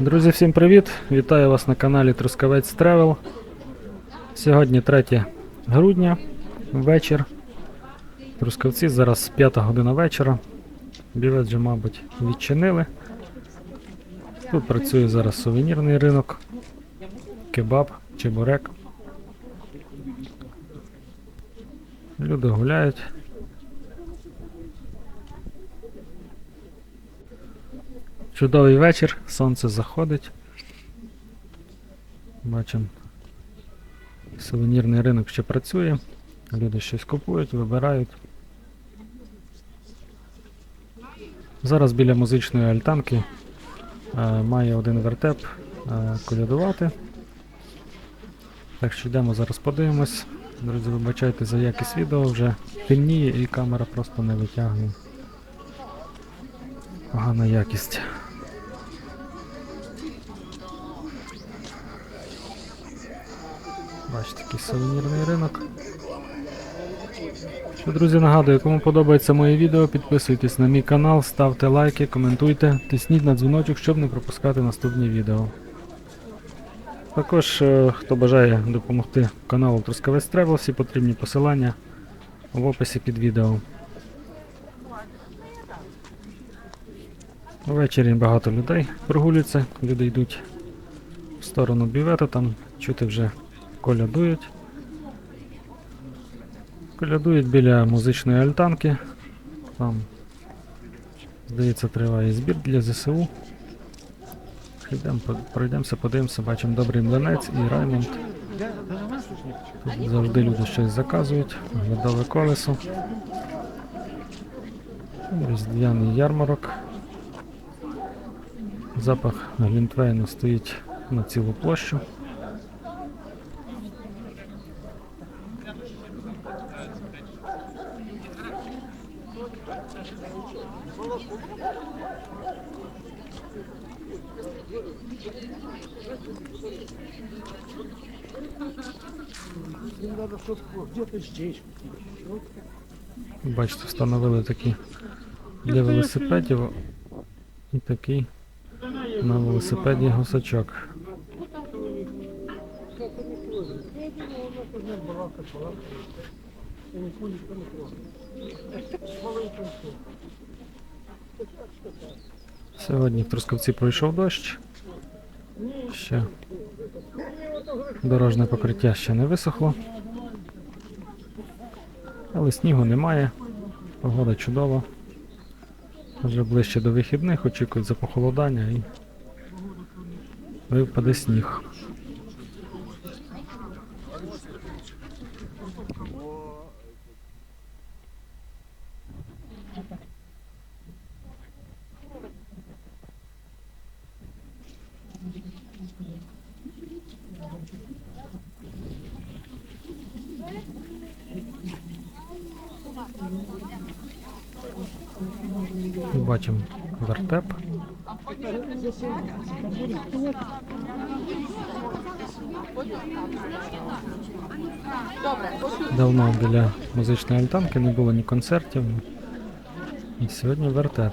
Друзі, всім привіт! Вітаю вас на каналі Трускавець Тревел. Сьогодні 3 грудня, вечір. Трускавці зараз 5 година вечора. Бівець вже, мабуть, відчинили. Тут працює зараз сувенірний ринок, кебаб, чебурек. Люди гуляють. Чудовий вечір, сонце заходить. Бачимо, сувенірний ринок ще працює. Люди щось купують, вибирають. Зараз біля музичної альтанки е, має один вертеп е, колядувати. Так що йдемо зараз подивимось. Друзі, вибачайте за якість відео, вже темніє і камера просто не витягує. Погана якість. Бачите, такий сувенірний ринок. Що, друзі, нагадую, кому подобається моє відео, підписуйтесь на мій канал, ставте лайки, коментуйте, тисніть на дзвіночок, щоб не пропускати наступні відео. Також, е, хто бажає допомогти каналу Трускавець Тревел, всі потрібні посилання в описі під відео. Ввечері багато людей прогулюється, люди йдуть в сторону бювету, там чути вже колядують. Колядують біля музичної альтанки. Там, здається, триває збір для ЗСУ. Йдемо, пройдемося, подивимося, бачимо добрий млинець і Раймонд. Тут завжди люди щось заказують, глядове колесо. Різдвяний ярмарок. Запах Глінтвейну стоїть на цілу площу. Бачите, встановили такі для велосипедів і такий на велосипеді гусачок. Сьогодні в Трускавці пройшов дощ. Ще дорожне покриття ще не висохло. Але снігу немає. Погода чудова. Вже ближче до вихідних очікують за похолодання і випаде сніг. Бачимо вертеп. Давно біля музичної альтанки не було ні концертів. І сьогодні вертеп.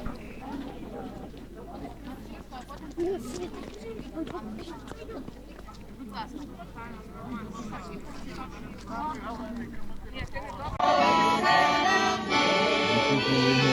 Нет.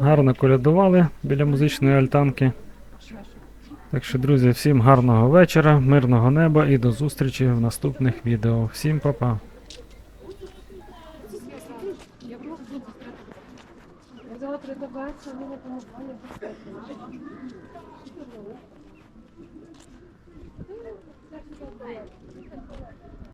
гарно колядували біля музичної альтанки. Так що, друзі, всім гарного вечора, мирного неба і до зустрічі в наступних відео. Всім па-па! Завтра добавиться.